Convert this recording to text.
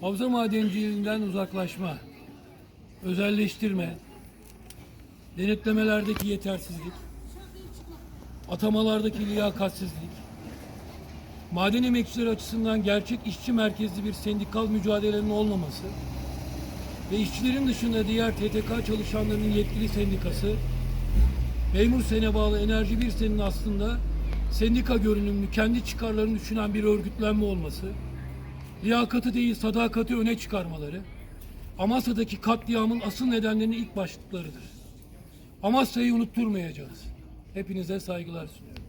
Havza madenciliğinden uzaklaşma, özelleştirme, denetlemelerdeki yetersizlik, atamalardaki liyakatsizlik, maden emekçileri açısından gerçek işçi merkezli bir sendikal mücadelenin olmaması ve işçilerin dışında diğer TTK çalışanlarının yetkili sendikası, memur sene bağlı Enerji Bir Sen'in aslında sendika görünümlü kendi çıkarlarını düşünen bir örgütlenme olması, liyakatı değil sadakati öne çıkarmaları, Amasya'daki katliamın asıl nedenlerinin ilk başlıklarıdır. Amasya'yı unutturmayacağız. Hepinize saygılar sunuyorum.